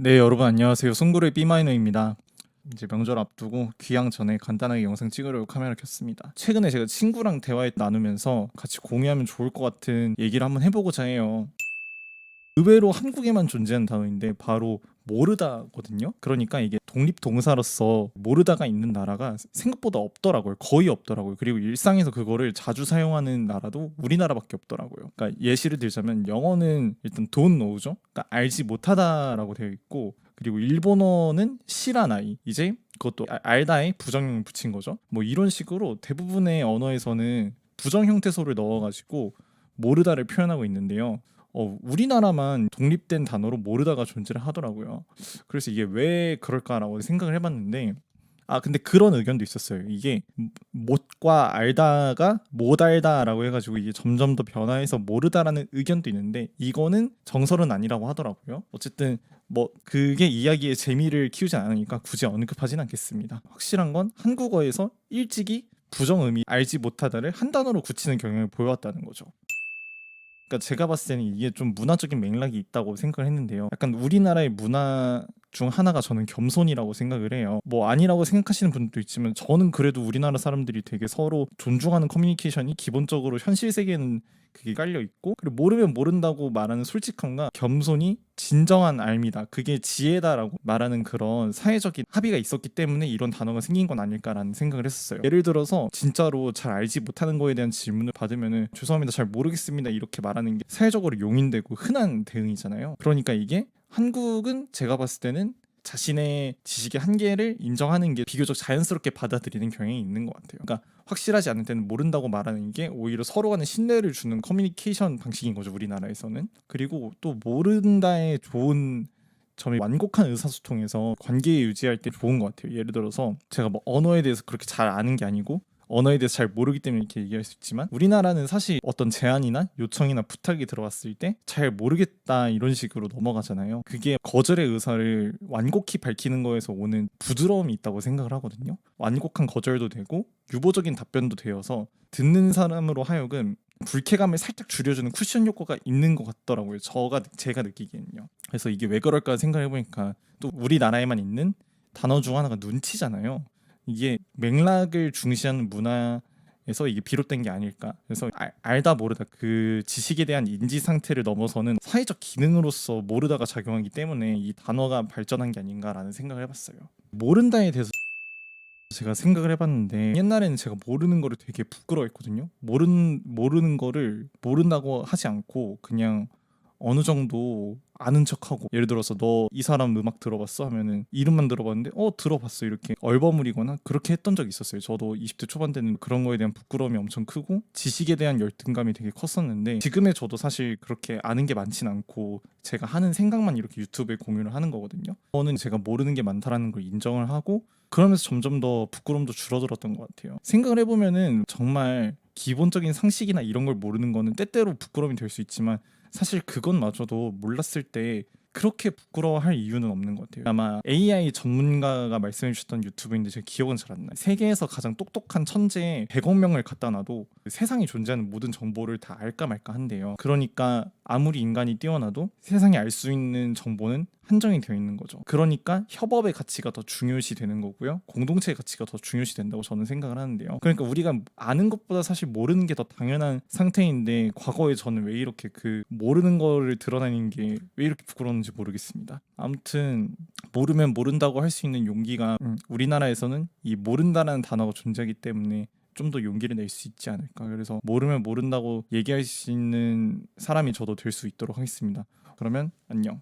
네, 여러분 안녕하세요. 송구의 B마이너입니다. 이제 명절 앞두고 귀향 전에 간단하게 영상 찍으려고 카메라 켰습니다. 최근에 제가 친구랑 대화에 나누면서 같이 공유하면 좋을 것 같은 얘기를 한번 해보고자 해요. 의외로 한국에만 존재하는 단어인데 바로 모르다거든요. 그러니까 이게 독립 동사로서 모르다가 있는 나라가 생각보다 없더라고요. 거의 없더라고요. 그리고 일상에서 그거를 자주 사용하는 나라도 우리나라밖에 없더라고요. 그러니까 예시를 들자면 영어는 일단 don't know죠. 그러니까 알지 못하다라고 되어 있고 그리고 일본어는 시라나이 이제 그것도 아- 알다에 부정형 붙인 거죠. 뭐 이런 식으로 대부분의 언어에서는 부정 형태소를 넣어가지고 모르다를 표현하고 있는데요. 어, 우리나라만 독립된 단어로 모르다가 존재를 하더라고요. 그래서 이게 왜 그럴까라고 생각을 해봤는데 아 근데 그런 의견도 있었어요. 이게 못과 알다가 못 알다라고 해가지고 이게 점점 더 변화해서 모르다라는 의견도 있는데 이거는 정설은 아니라고 하더라고요. 어쨌든 뭐 그게 이야기의 재미를 키우지 않으니까 굳이 언급하진 않겠습니다. 확실한 건 한국어에서 일찍이 부정 의미 알지 못하다를 한 단어로 굳히는 경향을 보여왔다는 거죠. 그러니까 제가 봤을 때는 이게 좀 문화적인 맥락이 있다고 생각을 했는데요. 약간 우리나라의 문화 중 하나가 저는 겸손이라고 생각을 해요. 뭐 아니라고 생각하시는 분도 있지만 저는 그래도 우리나라 사람들이 되게 서로 존중하는 커뮤니케이션이 기본적으로 현실 세계에는 그게 깔려 있고 그리고 모르면 모른다고 말하는 솔직함과 겸손이 진정한 알미다. 그게 지혜다라고 말하는 그런 사회적인 합의가 있었기 때문에 이런 단어가 생긴 건 아닐까라는 생각을 했었어요. 예를 들어서 진짜로 잘 알지 못하는 거에 대한 질문을 받으면은 죄송합니다. 잘 모르겠습니다. 이렇게 말하는 게 사회적으로 용인되고 흔한 대응이잖아요. 그러니까 이게 한국은 제가 봤을 때는 자신의 지식의 한계를 인정하는 게 비교적 자연스럽게 받아들이는 경향이 있는 것 같아요. 그러니까 확실하지 않을 때는 모른다고 말하는 게 오히려 서로 간에 신뢰를 주는 커뮤니케이션 방식인 거죠 우리나라에서는. 그리고 또 모른다의 좋은 점이 완곡한 의사소통에서 관계 유지할 때 좋은 것 같아요. 예를 들어서 제가 뭐 언어에 대해서 그렇게 잘 아는 게 아니고 언어에 대해서 잘 모르기 때문에 이렇게 얘기할 수 있지만 우리나라는 사실 어떤 제안이나 요청이나 부탁이 들어왔을 때 잘 모르겠다 이런 식으로 넘어가잖아요. 그게 거절의 의사를 완곡히 밝히는 거에서 오는 부드러움이 있다고 생각을 하거든요. 완곡한 거절도 되고 유보적인 답변도 되어서 듣는 사람으로 하여금 불쾌감을 살짝 줄여주는 쿠션 효과가 있는 것 같더라고요. 저가 제가 느끼기에는요. 그래서 이게 왜 그럴까 생각해 보니까 또 우리나라에만 있는 단어 중 하나가 눈치잖아요. 이게 맥락을 중시하는 문화에서 이게 비롯된 게 아닐까. 그래서 알, 알다 모르다 그 지식에 대한 인지 상태를 넘어서는 사회적 기능으로서 모르다가 작용하기 때문에 이 단어가 발전한 게 아닌가라는 생각을 해봤어요. 모른다에 대해서 제가 생각을 해봤는데 옛날에는 제가 모르는 거를 되게 부끄러워했거든요. 모르는 모르는 거를 모른다고 하지 않고 그냥 어느 정도 아는 척하고 예를 들어서 너 이 사람 음악 들어봤어 하면은 이름만 들어봤는데 어 들어봤어 이렇게 얼버무리거나 그렇게 했던 적이 있었어요. 저도 20대 초반 때는 그런 거에 대한 부끄러움이 엄청 크고 지식에 대한 열등감이 되게 컸었는데 지금의 저도 사실 그렇게 아는 게 많진 않고 제가 하는 생각만 이렇게 유튜브에 공유를 하는 거거든요. 저는 제가 모르는 게 많다라는 걸 인정을 하고 그러면서 점점 더 부끄러움도 줄어들었던 것 같아요. 생각을 해보면은 정말 기본적인 상식이나 이런 걸 모르는 거는 때때로 부끄러움이 될 수 있지만 사실 그것마저도 몰랐을 때 그렇게 부끄러워할 이유는 없는 것 같아요. 아마 AI 전문가가 말씀해 주셨던 유튜브인데 제가 기억은 잘 안 나요. 세계에서 가장 똑똑한 천재 100억 명을 갖다 놔도 그 세상에 존재하는 모든 정보를 다 알까 말까 한대요. 그러니까 아무리 인간이 뛰어나도 세상에 알 수 있는 정보는 한정이 되어 있는 거죠. 그러니까 협업의 가치가 더 중요시 되는 거고요. 공동체의 가치가 더 중요시 된다고 저는 생각을 하는데요. 그러니까 우리가 아는 것보다 사실 모르는 게 더 당연한 상태인데 과거에 저는 왜 이렇게 그 모르는 거를 드러내는 게 왜 이렇게 부끄러웠는지 모르겠습니다. 아무튼 모르면 모른다고 할 수 있는 용기가 음, 우리나라에서는 이 모른다라는 단어가 존재하기 때문에 좀더 용기를 낼 수 있지 않을까. 그래서 모르면 모른다고 얘기할 수 있는 사람이 저도 될 수 있도록 하겠습니다. 그러면 안녕.